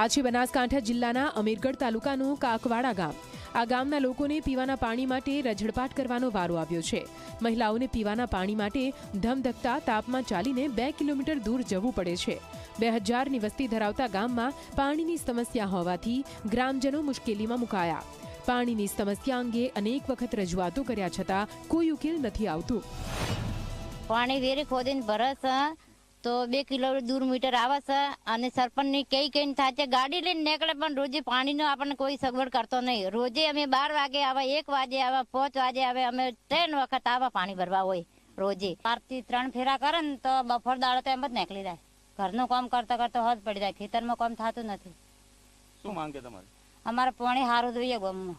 આ છે બનાસકાંઠા જિલ્લાના અમીરગઢ તાલુકાનું કાકવાડા ગામ. આ ગામના લોકોને પીવાના પાણી માટે રઝળપાટ કરવાનો વારો આવ્યો છે. મહિલાઓને પીવાના પાણી માટે ધમધકતા તાપમાં ચાલીને બે કિલોમીટર દૂર જવું પડે છે. બે હજારની વસ્તી ધરાવતા ગામમાં પાણીની સમસ્યા હોવાથી ગ્રામજનો મુશ્કેલીમાં મુકાયા. પાણીની સમસ્યા અંગે અનેક વખત રજૂઆતો કર્યા છતાં કોઈ ઉકેલ નથી આવતું. પાણી વેરી ખોદીને ભરે છે તો બે કિલો દૂર મીટર આવે છે અને સરપંચની કઈ કઈ થાય છે. ગાડી લઈને નીકળે પણ રોજે પાણીનો આપણને કોઈ સગવડ કરતો નહીં. રોજે અમે બાર વાગે આવે એક વાગે આવે પાંચ વાગે આવે અમે ત્રણ વખત આવા પાણી ભરવા હોય રોજે. બારથી ત્રણ ફેરા કરે ને તો બફર દાડો તો એમ જ નીકળી જાય. ઘરનું કામ કરતા કરતા હદ પડી જાય. ખેતરમાં કામ થતું નથી. શું માંગે તમારે? અમારે પાણી સારું જોઈએ ગામમાં.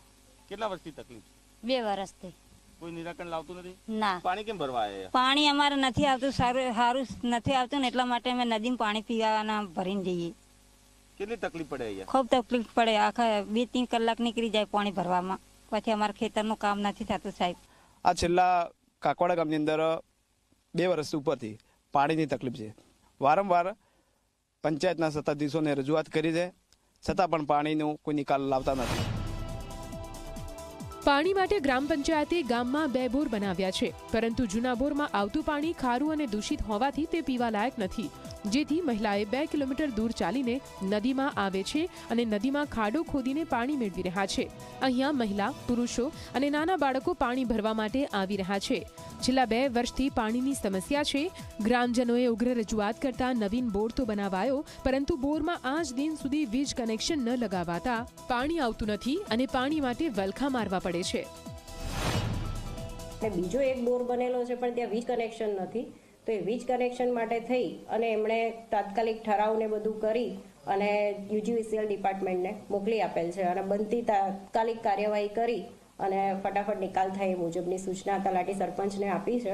કેટલા વર્ષથી તકલીફ બે વર્ષથી. કોઈ નિરાકરણ લાવતું નથી? ના. પાણી કેમ ભરવા આવ્યા પાણી અમારે નથી આવતું સારું સારું નથી આવતું ને એટલા માટે અમે નદીમાં પાણી પીવાના ભરીને જઈએ. કેટલી તકલીફ પડે અહીંયા? ખૂબ તકલીફ પડે આખા બે ત્રણ કલાક નીકળી જાય પાણી ભરવામાં. પછી અમારે ખેતરનું કામ નથી થતું સાહેબ. આ છેલ્લા કાકવાડા ગામની અંદર બે વર્ષ ઉપરથી પાણીની તકલીફ છે. વારંવાર પંચાયતના સત્તાધીશોને રજૂઆત કરી છે. છતાં પણ પાણીનો કોઈ નિકાલ લાવતા નથી. પાણી માટે ગ્રામ પંચાયતે ગામમાં બે બોર બનાવ્યા છે, પરંતુ જૂના બોરમાં આવતું પાણી ખારું અને દૂષિત હોવાથી તે પીવા લાયક નથી. જેથી મહિલાએ બે કિલોમીટર દૂર ચાલીને નદીમાં આવે છે અને નદીમાં ખાડો ખોદીને પાણી મેળવી રહ્યા છે. અહીંયા મહિલા, પુરુષો અને નાના બાળકો પાણી ભરવા માટે આવી રહ્યા છે. છેલ્લા બે વર્ષથી પાણીની સમસ્યા છે. ગ્રામજનોએ ઉગ્ર રજૂઆત કરતા નવીન બોર તો બનાવાયો, પરંતુ બોરમાં આજ દિન સુધી વીજ કનેક્શન ન લગાવાતા પાણી આવતું નથી અને પાણી માટે વલખા મારવા પડે છે. બીજો એક બોર બનેલો છે, પણ ત્યાં વીજ કનેક્શન નથી. તો એ વીજ કનેક્શન માટે થઈ અને એમણે તાત્કાલિક ઠરાવને બધું કરી અને યુજીવીસીએલ ડિપાર્ટમેન્ટને મોકલી આપેલ છે અને બનતી તાત્કાલિક કાર્યવાહી કરી અને ફટાફટ નિકાલ થાય એ મુજબની સૂચના તલાટી સરપંચને આપી છે.